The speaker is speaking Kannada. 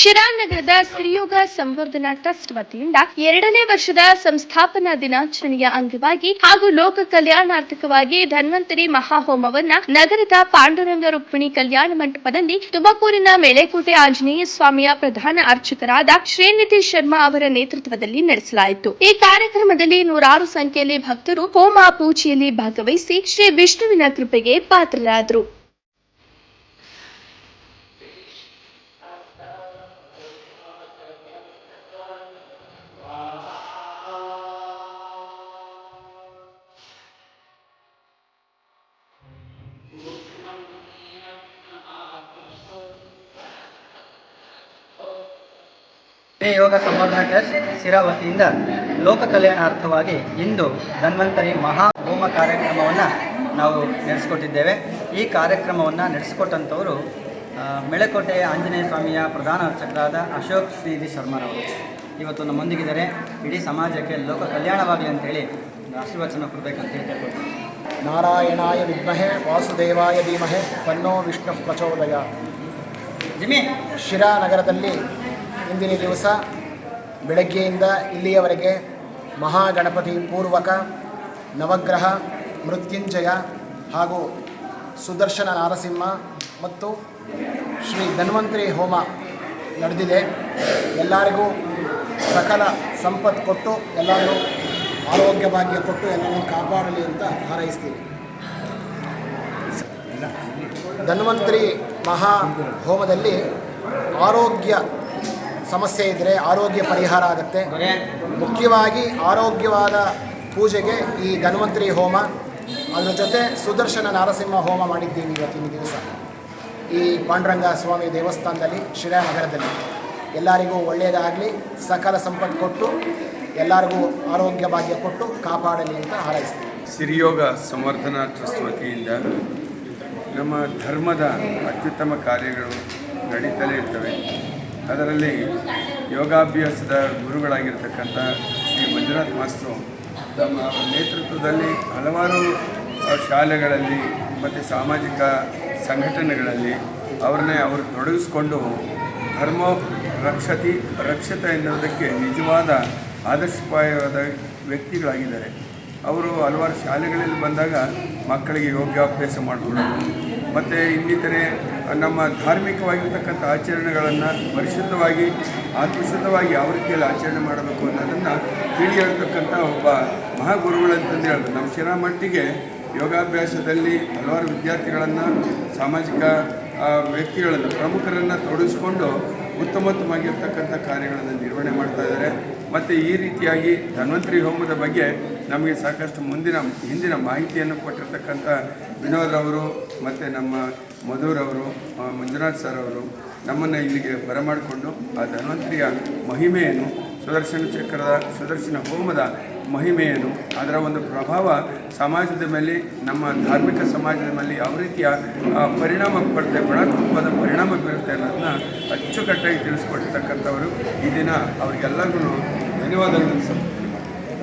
ಶಿರಾನಗರದ ಸ್ತ್ರೀಯೋಗ ಸಂವರ್ಧನಾ ಟ್ರಸ್ಟ್ ವತಿಯಿಂದ ಎರಡನೇ ವರ್ಷದ ಸಂಸ್ಥಾಪನಾ ದಿನಾಚರಣೆಯ ಅಂಗವಾಗಿ ಹಾಗೂ ಲೋಕ ಕಲ್ಯಾಣಾರ್ಥಕವಾಗಿ ಧನ್ವಂತರಿ ಮಹಾಹೋಮವನ್ನ ನಗರದ ಪಾಂಡುರಂಗ ರುಕ್ಮಿಣಿ ಕಲ್ಯಾಣ ಮಂಟಪದಲ್ಲಿ ತುಮಕೂರಿನ ಮೇಳೆಕೋಟೆ ಆಂಜನೇಯ ಸ್ವಾಮಿಯ ಪ್ರಧಾನ ಅರ್ಚಕರಾದ ಶ್ರೀನಿಧಿ ಶರ್ಮಾ ಅವರ ನೇತೃತ್ವದಲ್ಲಿ ನಡೆಸಲಾಯಿತು. ಈ ಕಾರ್ಯಕ್ರಮದಲ್ಲಿ ನೂರಾರು ಸಂಖ್ಯೆಯಲ್ಲಿ ಭಕ್ತರು ಹೋಮ ಪೂಜೆಯಲ್ಲಿ ಭಾಗವಹಿಸಿ ಶ್ರೀ ವಿಷ್ಣುವಿನ ಕೃಪೆಗೆ ಪಾತ್ರರಾದರು. ಶ್ರೀ ಯೋಗ ಸಂವರ್ಧನ ಟ್ರಸ್ಟ್ ಶಿರಾವತಿಯಿಂದ ಲೋಕ ಕಲ್ಯಾಣಾರ್ಥವಾಗಿ ಇಂದು ಧನ್ವಂತರಿ ಮಹಾ ಹೋಮ ಕಾರ್ಯಕ್ರಮವನ್ನು ನಾವು ನಡೆಸಿಕೊಟ್ಟಿದ್ದೇವೆ. ಈ ಕಾರ್ಯಕ್ರಮವನ್ನು ನಡೆಸಿಕೊಟ್ಟಂಥವರು ಮೆಳೆಕೋಟೆ ಆಂಜನೇಯ ಸ್ವಾಮಿಯ ಪ್ರಧಾನ ಅರ್ಚಕರಾದ ಅಶೋಕ್ ಶ್ರೀಧಿ ಶರ್ಮರವರು. ಇವತ್ತು ನಮ್ಮೊಂದಿಗಿದ್ದಾರೆ ಇಡೀ ಸಮಾಜಕ್ಕೆ ಲೋಕ ಕಲ್ಯಾಣವಾಗಲಿ ಅಂತೇಳಿ ಆಶೀರ್ವಚನ ಕೊಡಬೇಕಂತ ಹೇಳ್ಕೊಡ್ತೀವಿ ನಾರಾಯಣಾಯ ವಿದ್ಮಹೆ ವಾಸುದೇವಾಯ ಧೀಮಹೆ ತನ್ನೋ ವಿಷ್ಣು ಪ್ರಚೋದಯ. ಜಿಮಿ ಶಿರಾ ನಗರದಲ್ಲಿ ಇಂದಿನ ದಿವಸ ಬೆಳಗ್ಗೆಯಿಂದ ಇಲ್ಲಿಯವರೆಗೆ ಮಹಾಗಣಪತಿ ಪೂರ್ವಕ ನವಗ್ರಹ, ಮೃತ್ಯುಂಜಯ ಹಾಗೂ ಸುದರ್ಶನ ನಾರಸಿಂಹ ಮತ್ತು ಶ್ರೀ ಧನ್ವಂತರಿ ಹೋಮ ನಡೆದಿದೆ. ಎಲ್ಲರಿಗೂ ಸಕಲ ಸಂಪತ್ತು ಕೊಟ್ಟು ಎಲ್ಲರೂ ಆರೋಗ್ಯ ಭಾಗ್ಯ ಕೊಟ್ಟು ಎಲ್ಲರನ್ನು ಕಾಪಾಡಲಿ ಅಂತ ಹಾರೈಸ್ತೀನಿ. ಧನ್ವಂತರಿ ಮಹಾ ಹೋಮದಲ್ಲಿ ಆರೋಗ್ಯ ಸಮಸ್ಯೆ ಇದ್ದರೆ ಆರೋಗ್ಯ ಪರಿಹಾರ ಆಗುತ್ತೆ. ಮುಖ್ಯವಾಗಿ ಆರೋಗ್ಯವಾದ ಪೂಜೆಗೆ ಈ ಧನ್ವಂತರಿ ಹೋಮ, ಅದರ ಜೊತೆ ಸುದರ್ಶನ ನರಸಿಂಹ ಹೋಮ ಮಾಡಿದ್ದೀವಿ ಇವತ್ತಿನ ದಿವಸ. ಈ ಪಾಂಡುರಂಗ ಸ್ವಾಮಿ ದೇವಸ್ಥಾನದಲ್ಲಿ ಶಿರಾನಗರದಲ್ಲಿ ಎಲ್ಲರಿಗೂ ಒಳ್ಳೆಯದಾಗಲಿ ಸಕಲ ಸಂಪತ್ತು ಕೊಟ್ಟು, ಎಲ್ಲರಿಗೂ ಆರೋಗ್ಯ ಭಾಗ್ಯ ಕೊಟ್ಟು ಕಾಪಾಡಲಿ ಅಂತ ಹಾರೈಸ್ತೀವಿ. ಸಿರಿಯೋಗ ಸಂವರ್ಧನಾ ಟ್ರಸ್ಟ್ ವತಿಯಿಂದ ನಮ್ಮ ಧರ್ಮದ ಅತ್ಯುತ್ತಮ ಕಾರ್ಯಗಳು ನಡೀತಲೇ ಇರ್ತವೆ. ಅದರಲ್ಲಿ ಯೋಗಾಭ್ಯಾಸದ ಗುರುಗಳಾಗಿರ್ತಕ್ಕಂಥ ಶ್ರೀ ಮಂಜುನಾಥ್ ಮಾಸ್ಟ್ರು ತಮ್ಮ ನೇತೃತ್ವದಲ್ಲಿ ಹಲವಾರು ಶಾಲೆಗಳಲ್ಲಿ ಮತ್ತು ಸಾಮಾಜಿಕ ಸಂಘಟನೆಗಳಲ್ಲಿ ಅವ್ರನ್ನೇ ಅವರು ತೊಡಗಿಸ್ಕೊಂಡು ಧರ್ಮ ರಕ್ಷತಿ ರಕ್ಷತೆ ಎನ್ನುವುದಕ್ಕೆ ನಿಜವಾದ ಆದರ್ಶಪಾಯವಾದ ವ್ಯಕ್ತಿಗಳಾಗಿದ್ದಾರೆ. ಅವರು ಹಲವಾರು ಶಾಲೆಗಳಲ್ಲಿ ಬಂದಾಗ ಮಕ್ಕಳಿಗೆ ಯೋಗಾಭ್ಯಾಸ ಮಾಡಿಕೊಡೋದು ಮತ್ತು ಇನ್ನಿತರೆ ನಮ್ಮ ಧಾರ್ಮಿಕವಾಗಿರ್ತಕ್ಕಂಥ ಆಚರಣೆಗಳನ್ನು ಪರಿಶುದ್ಧವಾಗಿ, ಆತ್ಮಶುದ್ಧವಾಗಿ ಯಾವ ರೀತಿಯಲ್ಲಿ ಆಚರಣೆ ಮಾಡಬೇಕು ಅನ್ನೋದನ್ನು ತಿಳಿ ಹೇಳ್ತಕ್ಕಂಥ ಒಬ್ಬ ಮಹಾಗುರುಗಳಂತಂದು ಹೇಳ್ಬೋದು ನಮ್ಮ ಶಿರಾ ಮಟ್ಟಿಗೆ ಯೋಗಾಭ್ಯಾಸದಲ್ಲಿ ಹಲವಾರು ವಿದ್ಯಾರ್ಥಿಗಳನ್ನು, ಸಾಮಾಜಿಕ ವ್ಯಕ್ತಿಗಳನ್ನು, ಪ್ರಮುಖರನ್ನು ತೊಡಗಿಸ್ಕೊಂಡು ಉತ್ತಮೋತ್ತಮವಾಗಿರ್ತಕ್ಕಂಥ ಕಾರ್ಯಗಳನ್ನು ನಿರ್ವಹಣೆ ಮಾಡ್ತಾ ಇದ್ದಾರೆ. ಮತ್ತು ಈ ರೀತಿಯಾಗಿ ಧನ್ವಂತರಿ ಹೋಮದ ಬಗ್ಗೆ ನಮಗೆ ಸಾಕಷ್ಟು ಮುಂದಿನ, ಹಿಂದಿನ ಮಾಹಿತಿಯನ್ನು ಕೊಟ್ಟಿರ್ತಕ್ಕಂಥ ವಿನೋದ್ ಅವರು, ಮತ್ತು ನಮ್ಮ ಮಧುರವರು ಮಂಜುನಾಥ್ ಸರ್ ಅವರು ನಮ್ಮನ್ನು ಇಲ್ಲಿಗೆ ಬರಮಾಡಿಕೊಂಡು ಆ ಧನ್ವಂತರಿಯ ಮಹಿಮೆಯನ್ನು, ಸುದರ್ಶನ ಚಕ್ರದ, ಸುದರ್ಶನ ಹೋಮದ ಮಹಿಮೆಯನ್ನು, ಅದರ ಒಂದು ಪ್ರಭಾವ ಸಮಾಜದ ಮೇಲೆ, ನಮ್ಮ ಧಾರ್ಮಿಕ ಸಮಾಜದ ಮೇಲೆ ಯಾವ ರೀತಿಯ ಪರಿಣಾಮ ಬರುತ್ತೆ, ಗುಣಾತ್ಮಕವಾದ ಪರಿಣಾಮ ಬೀರುತ್ತೆ ಅನ್ನೋದನ್ನ ಅಚ್ಚುಕಟ್ಟಾಗಿ ತಿಳಿಸ್ಕೊಟ್ಟಿರ್ತಕ್ಕಂಥವರು ಈ ದಿನ ಅವರಿಗೆಲ್ಲರಿಗೂ ಸಲ್ಲಿಸ್ತೀನಿ.